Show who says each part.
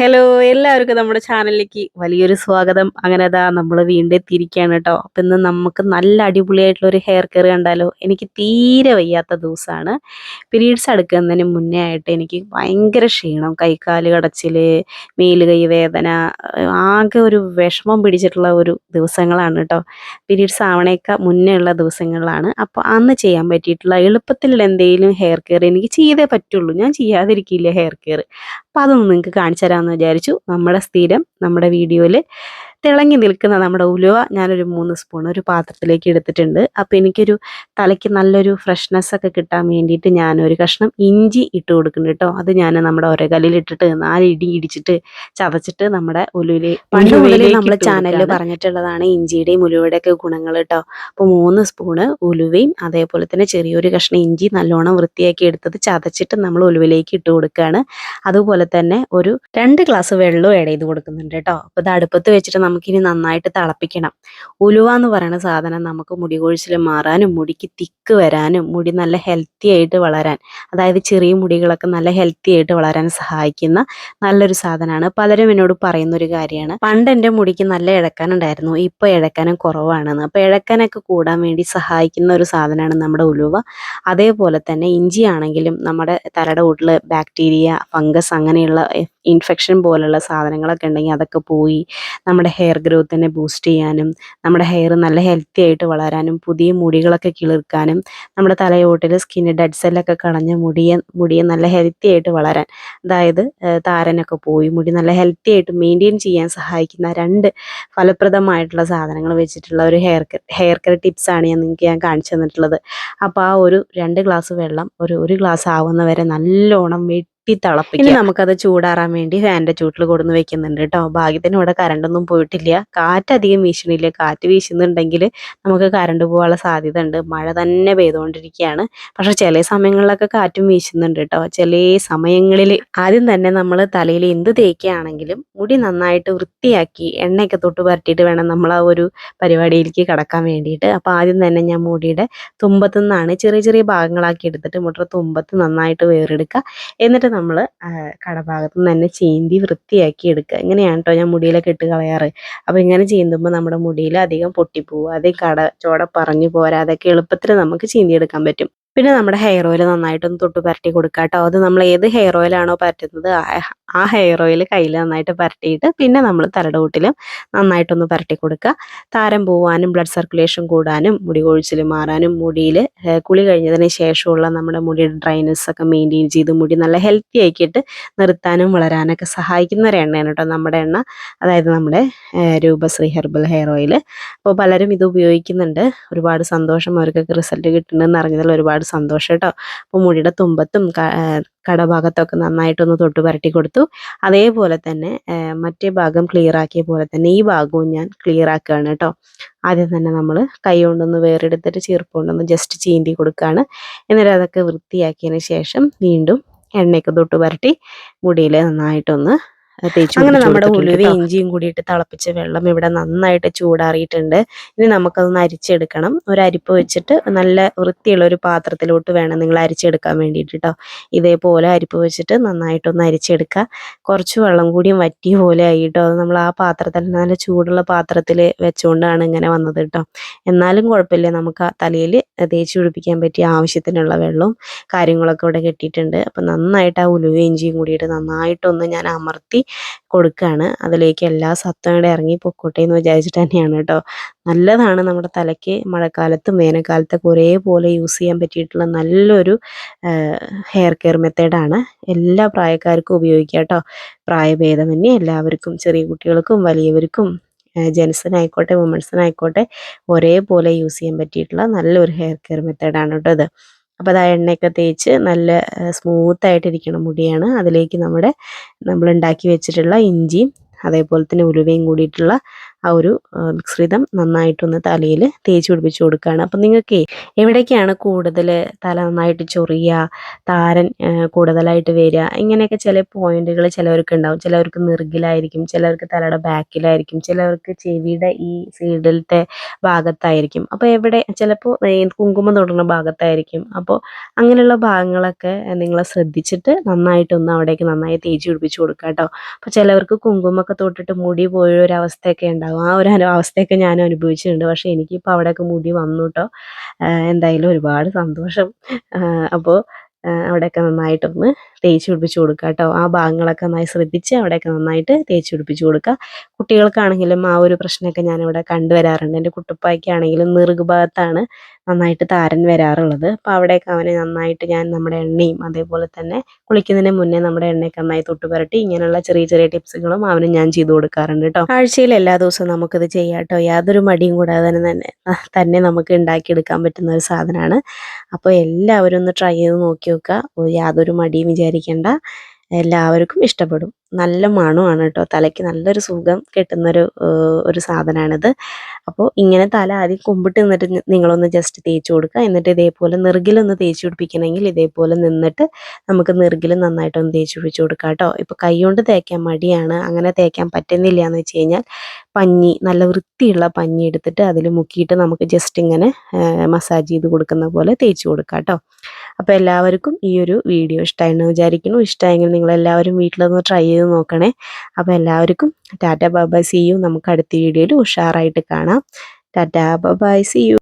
Speaker 1: Hello എല്ലാവർക്കും നമ്മുടെ ചാനലിലേക്ക് വലിയൊരു സ്വാഗതം. അങ്ങനെ അതാ നമ്മൾ വീണ്ടും എത്തിയിരിക്കുകയാണ് കേട്ടോ. അപ്പം ഇന്ന് നമുക്ക് നല്ല അടിപൊളിയായിട്ടുള്ള ഒരു ഹെയർ കെയർ കണ്ടാലോ? എനിക്ക് തീരെ വയ്യാത്ത ദിവസമാണ്. പീരീഡ്സ് അടുക്കുന്നതിന് മുന്നേ ആയിട്ട് എനിക്ക് ഭയങ്കര ക്ഷീണം. കൈക്കാൽ കടച്ചിൽ മേൽ കൈ വേദന ആകെ ഒരു വിഷമം പിടിച്ചിട്ടുള്ള ഒരു ദിവസങ്ങളാണ് കേട്ടോ. പീരീഡ്സ് ആവണേക്ക മുന്നേ ഉള്ള ദിവസങ്ങളിലാണ് അപ്പോൾ അന്ന് ചെയ്യാൻ പറ്റിയിട്ടുള്ള എളുപ്പത്തിലുള്ള എന്തെങ്കിലും ഹെയർ കെയർ എനിക്ക് ചെയ്തേ പറ്റുള്ളൂ. ഞാൻ ചെയ്യാതിരിക്കില്ല ഹെയർ കെയർ അപ്പോൾ അതൊന്ന് നിങ്ങൾക്ക് കാണിച്ചു തരാമെന്ന് വിചാരിച്ചു. നമ്മുടെ സ്ഥിരം നമ്മുടെ വീഡിയോയിൽ തിളങ്ങി നിൽക്കുന്ന നമ്മുടെ ഉലുവ ഞാനൊരു മൂന്ന് സ്പൂൺ ഒരു പാത്രത്തിലേക്ക് എടുത്തിട്ടുണ്ട്. അപ്പോൾ എനിക്കൊരു തലയ്ക്ക് നല്ലൊരു ഫ്രഷ്നെസ് ഒക്കെ കിട്ടാൻ വേണ്ടിയിട്ട് ഞാനൊരു കഷ്ണം ഇഞ്ചി ഇട്ട് കൊടുക്കുന്നുണ്ട് കേട്ടോ അത് ഞാൻ നമ്മുടെ ഒരകല്ലിൽ ഇട്ടിട്ട് നാല് ഇടി ഇടിച്ചിട്ട് ചതച്ചിട്ട് നമ്മുടെ ഉലുവിലെ പണ്ട് മുതലേ നമ്മൾ ചാനലിൽ പറഞ്ഞിട്ടുള്ളതാണ് ഇഞ്ചിയുടെയും ഉലുവയുടെ ഒക്കെ ഗുണങ്ങൾ കേട്ടോ അപ്പോൾ മൂന്ന് സ്പൂണ് ഉലുവയും അതേപോലെ തന്നെ ചെറിയൊരു കഷ്ണം ഇഞ്ചി നല്ലോണം വൃത്തിയാക്കി എടുത്തത് ചതച്ചിട്ട് നമ്മൾ ഉലുവിലേക്ക് ഇട്ട് കൊടുക്കുകയാണ് അതുപോലെ തന്നെ ഒരു രണ്ട് ഗ്ലാസ് വെള്ളവും ആഡ് ചെയ്ത് കൊടുക്കുന്നുണ്ട് കേട്ടോ അപ്പോൾ ഇത് അടുപ്പത്ത് വെച്ചിട്ട് നമുക്കിനി നന്നായിട്ട് തിളപ്പിക്കണം. ഉലുവ എന്ന് പറയുന്ന സാധനം നമുക്ക് മുടി കൊഴിച്ചിൽ മാറാനും മുടിക്ക് തിക്ക് വരാനും മുടി നല്ല ഹെൽത്തി ആയിട്ട് വളരാൻ അതായത് ചെറിയ മുടികളൊക്കെ നല്ല ഹെൽത്തി ആയിട്ട് വളരാൻ സഹായിക്കുന്ന നല്ലൊരു സാധനമാണ്. പലരും എന്നോട് പറയുന്ന ഒരു കാര്യമാണ്. പണ്ട് എന്റെ മുടിക്ക് നല്ല ഇഴക്കാനുണ്ടായിരുന്നു. ഇപ്പോൾ ഇഴക്കാനും കുറവാണെന്ന്. അപ്പോൾ ഇഴക്കാനൊക്കെ കൂടാൻ വേണ്ടി സഹായിക്കുന്ന ഒരു സാധനമാണ് നമ്മുടെ ഉലുവ. അതേപോലെ തന്നെ ഇഞ്ചി ആണെങ്കിലും നമ്മുടെ തലയുടെ കൂട്ടിൽ ബാക്ടീരിയ ഫംഗസ് അങ്ങനെയുള്ള ഇൻഫെക്ഷൻ പോലുള്ള സാധനങ്ങളൊക്കെ ഉണ്ടെങ്കിൽ അതൊക്കെ പോയി നമ്മുടെ ഹെയർ ഗ്രോത്തിനെ ബൂസ്റ്റ് ചെയ്യാനും നമ്മുടെ ഹെയർ നല്ല ഹെൽത്തി ആയിട്ട് വളരാനും പുതിയ മുടികളൊക്കെ കിളിർക്കാനും നമ്മുടെ തലയോട്ടിൽ സ്കിന്ന് ഡെഡ് സെല്ലൊക്കെ കളഞ്ഞ് മുടിയെ മുടിയെ നല്ല ഹെൽത്തി ആയിട്ട് വളരാൻ അതായത് താരനൊക്കെ പോയി മുടി നല്ല ഹെൽത്തി ആയിട്ട് മെയിന്റെയിൻ ചെയ്യാൻ സഹായിക്കുന്ന രണ്ട് ഫലപ്രദമായിട്ടുള്ള സാധനങ്ങൾ വെച്ചിട്ടുള്ള ഒരു ഹെയർ ഹെയർ കെയർ ടിപ്സാണ് ഞാൻ നിങ്ങൾക്ക് ഞാൻ കാണിച്ചു തന്നിട്ടുള്ളത്. അപ്പോൾ ആ ഒരു രണ്ട് ഗ്ലാസ് വെള്ളം ഒരു ഒരു ഗ്ലാസ് ആവുന്ന വരെ നല്ലോണം വെട്ടി തിളപ്പിക്കും നമുക്കത് ചൂടാറാൻ വേണ്ടി ഫാനിന്റെ ചൂട്ടിൽ കൊടുന്ന് വെക്കുന്നുണ്ട് കേട്ടോ. ഭാഗ്യത്തിന് ഇവിടെ കറണ്ടൊന്നും പോയിട്ടില്ല. കാറ്റ് അധികം വീശണില്ല. കാറ്റ് വീശുന്നുണ്ടെങ്കിൽ നമുക്ക് കറണ്ട് പോകാനുള്ള സാധ്യത ഉണ്ട് മഴ തന്നെ പെയ്തുകൊണ്ടിരിക്കുകയാണ്. പക്ഷെ ചില സമയങ്ങളിലൊക്കെ കാറ്റും വീശുന്നുണ്ട് കേട്ടോ. ചില സമയങ്ങളിൽ ആദ്യം തന്നെ നമ്മൾ തലയിൽ എന്ത് തേക്കുകയാണെങ്കിലും മുടി നന്നായിട്ട് വൃത്തിയാക്കി എണ്ണയൊക്കെ തൊട്ട് പരട്ടിയിട്ട് വേണം നമ്മൾ ആ ഒരു പരിപാടിയിലേക്ക് കടക്കാൻ വേണ്ടിയിട്ട്. അപ്പോൾ ആദ്യം തന്നെ ഞാൻ മുടിയുടെ തുമ്പത്ത് നിന്നാണ് ചെറിയ ചെറിയ ഭാഗങ്ങളാക്കി എടുത്തിട്ട് മുടിയുടെ തുമ്പത്ത് നന്നായിട്ട് വേറെടുക്കുക. എന്നിട്ട് നമ്മൾ കടഭാഗത്ത് നിന്ന് തന്നെ ചീന്തി വൃത്തിയാക്കി എടുക്കുക ഇങ്ങനെയാണ് കേട്ടോ ഞാൻ മുടിയിലൊക്കെ ഇട്ട് കളയാറ്. അപ്പോൾ ഇങ്ങനെ ചീന്തുമ്പോൾ നമ്മുടെ മുടിയിൽ അധികം പൊട്ടിപ്പോവാതെ കട ചോട പറഞ്ഞു പോരാതൊക്കെ എളുപ്പത്തിൽ നമുക്ക് ചീന്തിയെടുക്കാൻ പറ്റും. പിന്നെ നമ്മുടെ ഹെയർ ഓയിൽ നന്നായിട്ടൊന്ന് തൊട്ട് പരട്ടി കൊടുക്കുക കേട്ടോ അത് നമ്മൾ ഏത് ഹെയർ ഓയിലാണോ പരറ്റുന്നത് ആ- ഹെയർ ഓയിൽ കയ്യിൽ നന്നായിട്ട് പരട്ടിയിട്ട് പിന്നെ നമ്മൾ തലയുടെ നന്നായിട്ടൊന്ന് പരട്ടി കൊടുക്കുക താരം പോവാനും ബ്ലഡ് സർക്കുലേഷൻ കൂടാനും മുടി കൊഴിച്ചിൽ മാറാനും മുടിയിൽ കുളി കഴിഞ്ഞതിന് ശേഷമുള്ള നമ്മുടെ മുടിയുടെ ഡ്രൈനസ് ഒക്കെ മെയിന്റെയിൻ ചെയ്ത് മുടി നല്ല ഹെൽത്തി ആക്കിയിട്ട് നിർത്താനും വളരാനൊക്കെ സഹായിക്കുന്ന ഒരു എണ്ണയാണ് കേട്ടോ നമ്മുടെ എണ്ണ. അതായത് നമ്മുടെ രൂപശ്രീ ഹെർബൽ ഹെയർ ഓയിൽ അപ്പോൾ പലരും ഇത് ഉപയോഗിക്കുന്നുണ്ട്. ഒരുപാട് സന്തോഷം അവർക്കൊക്കെ റിസൾട്ട് കിട്ടുന്നുണ്ടെന്ന് അറിഞ്ഞതിൽ ഒരുപാട് സന്തോഷം കേട്ടോ. അപ്പോൾ മുടിയുടെ തുമ്പത്തും കടഭാഗത്തൊക്കെ നന്നായിട്ടൊന്ന് തൊട്ട് പരട്ടി കൊടുത്തു. അതേപോലെ തന്നെ മറ്റേ ഭാഗം ക്ലിയർ ആക്കിയ പോലെ തന്നെ ഈ ഭാഗവും ഞാൻ ക്ലിയർ ആക്കുകയാണ് കേട്ടോ. ആദ്യം തന്നെ നമ്മൾ കൈ കൊണ്ടൊന്ന് വേറെടുത്തിട്ട് ചീർപ്പ് കൊണ്ടൊന്ന് ജസ്റ്റ് ചീന്തി കൊടുക്കുകയാണ്. എന്നിട്ട് അതൊക്കെ വൃത്തിയാക്കിയതിന് ശേഷം വീണ്ടും എണ്ണയൊക്കെ തൊട്ട് പരട്ടി മുടിയിൽ നന്നായിട്ടൊന്ന് തേച്ച് അങ്ങനെ നമ്മുടെ ഉലുവ ഇഞ്ചിയും കൂടിയിട്ട് തിളപ്പിച്ച വെള്ളം ഇവിടെ നന്നായിട്ട് ചൂടാറിയിട്ടുണ്ട്. ഇനി നമുക്കതൊന്ന് അരിച്ചെടുക്കണം. ഒരു അരിപ്പ് വെച്ചിട്ട് നല്ല വൃത്തിയുള്ള ഒരു പാത്രത്തിലോട്ട് വേണം നിങ്ങൾ അരിച്ചെടുക്കാൻ വേണ്ടിയിട്ട് കേട്ടോ. ഇതേപോലെ അരിപ്പ് വെച്ചിട്ട് നന്നായിട്ടൊന്ന് അരിച്ചെടുക്കുക. കുറച്ച് വെള്ളം കൂടിയും വറ്റിയ പോലെ ആയി കേട്ടോ. അത് നമ്മൾ ആ പാത്രത്തിൽ നല്ല ചൂടുള്ള പാത്രത്തിൽ വെച്ചുകൊണ്ടാണ് ഇങ്ങനെ വന്നത് കേട്ടോ. എന്നാലും കുഴപ്പമില്ല. നമുക്ക് ആ തലയിൽ തേച്ച് പിടിപ്പിക്കാൻ പറ്റിയ ആവശ്യത്തിനുള്ള വെള്ളവും കാര്യങ്ങളൊക്കെ ഇവിടെ കെട്ടിയിട്ടുണ്ട്. അപ്പം നന്നായിട്ട് ആ ഉലുവയും ഇഞ്ചിയും കൂടിയിട്ട് നന്നായിട്ടൊന്ന് ഞാൻ അമർത്തി കൊടുക്കുകയാണ് അതിലേക്ക് എല്ലാ സത്തും കൂടെ ഇറങ്ങി പൊക്കോട്ടെ എന്ന് വിചാരിച്ചിട്ട് തന്നെയാണ് കേട്ടോ. നല്ലതാണ് നമ്മുടെ തലയ്ക്ക് മഴക്കാലത്തും വേനൽക്കാലത്തൊക്കെ ഒരേപോലെ യൂസ് ചെയ്യാൻ പറ്റിയിട്ടുള്ള നല്ലൊരു ഹെയർ കെയർ മെത്തേഡാണ് എല്ലാ പ്രായക്കാർക്കും ഉപയോഗിക്കാം കേട്ടോ. പ്രായഭേദമന്യേ എല്ലാവർക്കും ചെറിയ കുട്ടികൾക്കും വലിയവർക്കും ജെൻസിനായിക്കോട്ടെ വുമൺസിനായിക്കോട്ടെ ഒരേപോലെ യൂസ് ചെയ്യാൻ പറ്റിയിട്ടുള്ള നല്ലൊരു ഹെയർ കെയർ മെത്തേഡാണ് കേട്ടോ ഇത്. അപ്പോൾ അത് ആ എണ്ണയൊക്കെ തേച്ച് നല്ല സ്മൂത്തായിട്ടിരിക്കണം മുടിയാണ്. അതിലേക്ക് നമ്മുടെ നമ്മൾ ഉണ്ടാക്കി വെച്ചിട്ടുള്ള ഇഞ്ചിയും അതേപോലെ തന്നെ ഉലുവയും കൂടിയിട്ടുള്ള ആ ഒരു മിശ്രിതം നന്നായിട്ടൊന്ന് തലയിൽ തേച്ച് പിടിപ്പിച്ച് കൊടുക്കുകയാണ്. അപ്പം നിങ്ങൾക്ക് എവിടേക്കാണ് കൂടുതൽ തല നന്നായിട്ട് ചൊറിയുക താരൻ കൂടുതലായിട്ട് വരിക? ഇങ്ങനെയൊക്കെ ചില പോയിന്റുകൾ ചിലവർക്ക് ഉണ്ടാവും. ചിലവർക്ക് നിർഗിലായിരിക്കും ചിലവർക്ക് തലയുടെ ബാക്കിലായിരിക്കും ചിലവർക്ക് ചെവിയുടെ ഈ സൈഡിലത്തെ ഭാഗത്തായിരിക്കും. അപ്പോൾ എവിടെ ചിലപ്പോൾ കുങ്കുമം തൊടുന്ന ഭാഗത്തായിരിക്കും. അപ്പോൾ അങ്ങനെയുള്ള ഭാഗങ്ങളൊക്കെ നിങ്ങൾ ശ്രദ്ധിച്ചിട്ട് നന്നായിട്ടൊന്ന് അവിടേക്ക് നന്നായി തേച്ച് പിടിപ്പിച്ച് കൊടുക്കുക കേട്ടോ. അപ്പോൾ ചിലവർക്ക് കുങ്കുമൊക്കെ തൊട്ടിട്ട് മുടി പോയ ഒരു അവസ്ഥയൊക്കെ ഉണ്ടാവും. ആ ഒരു അവസ്ഥയൊക്കെ ഞാൻ അനുഭവിച്ചിട്ടുണ്ട്. പക്ഷേ എനിക്കിപ്പോൾ അവിടെയൊക്കെ മുടി വന്നു കേട്ടോ എന്തായാലും ഒരുപാട് സന്തോഷം. അപ്പോൾ അവിടെയൊക്കെ നന്നായിട്ടൊന്ന് തേച്ച് പിടിപ്പിച്ച് കൊടുക്കുക കേട്ടോ. ആ ഭാഗങ്ങളൊക്കെ നന്നായി ശ്രദ്ധിച്ച് അവിടെയൊക്കെ നന്നായിട്ട് തേച്ച് പിടിപ്പിച്ച് കൊടുക്കുക. കുട്ടികൾക്കാണെങ്കിലും ആ ഒരു പ്രശ്നമൊക്കെ ഞാനിവിടെ കണ്ടുവരാറുണ്ട്. എന്റെ കുട്ടുപ്പായ്ക്കാണെങ്കിലും നെറുക് ഭാഗത്താണ് നന്നായിട്ട് താരൻ വരാറുള്ളത്. അപ്പോൾ അവിടെയൊക്കെ അവനെ നന്നായിട്ട് ഞാൻ നമ്മുടെ എണ്ണയും അതേപോലെ തന്നെ കുളിക്കുന്നതിന് മുന്നേ നമ്മുടെ എണ്ണയൊക്കെ നന്നായി തൊട്ട് പുരട്ടി ഇങ്ങനെയുള്ള ചെറിയ ചെറിയ ടിപ്സുകളും അവന് ഞാൻ ചെയ്തു കൊടുക്കാറുണ്ട് കേട്ടോ. ആഴ്ചയിൽ എല്ലാ ദിവസവും നമുക്കിത് ചെയ്യാം കേട്ടോ. യാതൊരു മടിയും കൂടാതെ തന്നെ തന്നെ തന്നെ നമുക്ക് ഉണ്ടാക്കിയെടുക്കാൻ പറ്റുന്ന ഒരു സാധനമാണ്. അപ്പോൾ എല്ലാവരും ഒന്ന് ട്രൈ ചെയ്ത് നോക്കി നോക്കുക. യാതൊരു മടിയും വിചാരിക്കേണ്ട. എല്ലാവർക്കും ഇഷ്ടപ്പെടും. നല്ല മണമാണ് കേട്ടോ. തലയ്ക്ക് നല്ലൊരു സുഖം കിട്ടുന്നൊരു ഒരു സാധനമാണിത് അപ്പോൾ ഇങ്ങനെ തല ആദ്യം കുമ്പിട്ട് നിന്നിട്ട് നിങ്ങളൊന്ന് ജസ്റ്റ് തേച്ച് കൊടുക്കുക. എന്നിട്ട് ഇതേപോലെ നെറുകിലൊന്ന് തേച്ച് പിടിപ്പിക്കണമെങ്കിൽ ഇതേപോലെ നിന്നിട്ട് നമുക്ക് നെറുകിൽ നന്നായിട്ടൊന്ന് തേച്ച് പിടിച്ച് കൊടുക്കാം കേട്ടോ. ഇപ്പോൾ കൈകൊണ്ട് തേക്കാൻ മടിയാണ്. അങ്ങനെ തേക്കാൻ പറ്റുന്നില്ല എന്ന് വെച്ച് കഴിഞ്ഞാൽ പഞ്ഞി നല്ല വൃത്തിയുള്ള പഞ്ഞി എടുത്തിട്ട് അതിൽ മുക്കിയിട്ട് നമുക്ക് ജസ്റ്റ് ഇങ്ങനെ മസാജ് ചെയ്ത് കൊടുക്കുന്ന പോലെ തേച്ച് കൊടുക്കുക കേട്ടോ. അപ്പോൾ എല്ലാവർക്കും ഈ ഒരു വീഡിയോ ഇഷ്ടമായെന്ന് വിചാരിക്കുന്നു. ഇഷ്ടമായെങ്കിൽ നിങ്ങളെല്ലാവരും വീട്ടിലൊന്ന് ട്രൈ ചെയ്ത് നോക്കണേ. അപ്പോൾ എല്ലാവർക്കും ടാറ്റ ബൈ സി യു. നമുക്ക് അടുത്ത വീഡിയോയിൽ ഉഷാറായിട്ട് കാണാം. Tata bye see you.